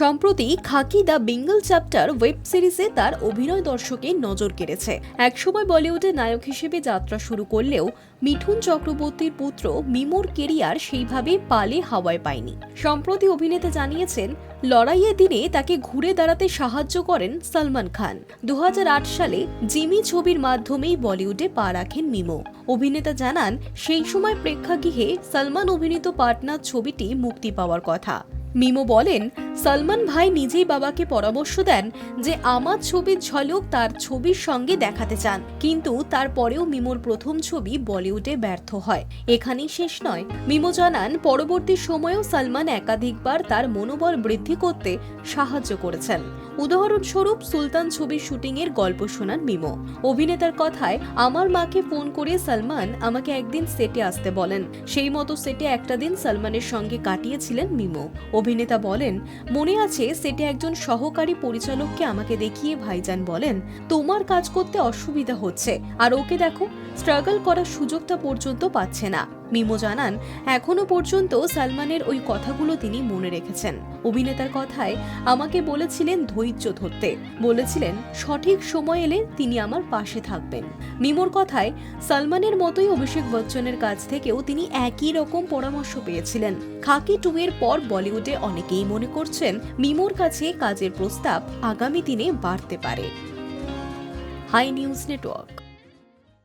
সম্প্রতি Khaki the Bengal chapter web সিরিজে তার অভিনয় দর্শকের নজর কেড়েছে। একসময় বলিউডে নায়ক হিসেবে যাত্রা শুরু করলেও মিঠুন চক্রবর্তীর পুত্র মিমোর কেরিয়ার সেইভাবে পালে হাওয়ায় পায়নি। সম্প্রতি অভিনেতা জানিয়েছেন, লড়াইয়ের দিনে তাকে ঘুরে দাঁড়াতে সাহায্য করেন সালমান খান। দু হাজার আট সালে জিমি ছবির মাধ্যমেই বলিউডে পা রাখেন মিমো। অভিনেতা জানান, সেই সময় প্রেক্ষাগৃহে সালমান অভিনীত পার্টনার ছবিটি মুক্তি পাওয়ার কথা। মিমো বলেন, সালমান ভাই নিজেই বাবাকে পরামর্শ দেন যে আমার ছবির ঝলক তার ছবির সঙ্গে দেখাতে চান। কিন্তু তারপরেও মিমোর প্রথম ছবি বলিউডে ব্যর্থ হয়। এখানেই শেষ নয়। মিমো জানান, পরবর্তী সময়েও সালমান একাধিকবার তার মনোবল বৃদ্ধি করতে সাহায্য করেছেন। উদাহরণস্বরূপ, সুলতান ছবির শুটিংয়ের গল্প শোনান মিমো। অভিনেতার কথায়, আমার মাকে ফোন করে সালমান আমাকে একদিন সেটে আসতে বলেন। সেই মতো সেটে একটা দিন সালমানের সঙ্গে কাটিয়েছিলেন মিমো। অভিনেতা বলেন, মনে আছে সেটে একজন সহকারী পরিচালককে আমাকে দেখিয়ে ভাইজান বলেন, তোমার কাজ করতে অসুবিধা হচ্ছে, আর ওকে দেখো, স্ট্রাগল করার সুযোগটা পর্যন্ত পাচ্ছে না। মিমো জানান, এখনও পর্যন্ত সালমানের ওই কথাগুলো তিনি মনে রেখেছেন। অভিনেতার কথায় আমাকে বলেছিলেন ধৈর্য ধরতে। বলেছিলেন, সঠিক সময় এলে তিনি আমার পাশে থাকবেন। মিমোর কথায়, সালমানের মতোই অভিষেক বচ্চনের কাছ থেকেও তিনি একই রকম পরামর্শ পেয়েছিলেন। খাকি টু এর পর বলিউডে অনেকেই মনে করছেন, মিমোর কাছে কাজের প্রস্তাব আগামী দিনে বাড়তে পারে। Hi news network.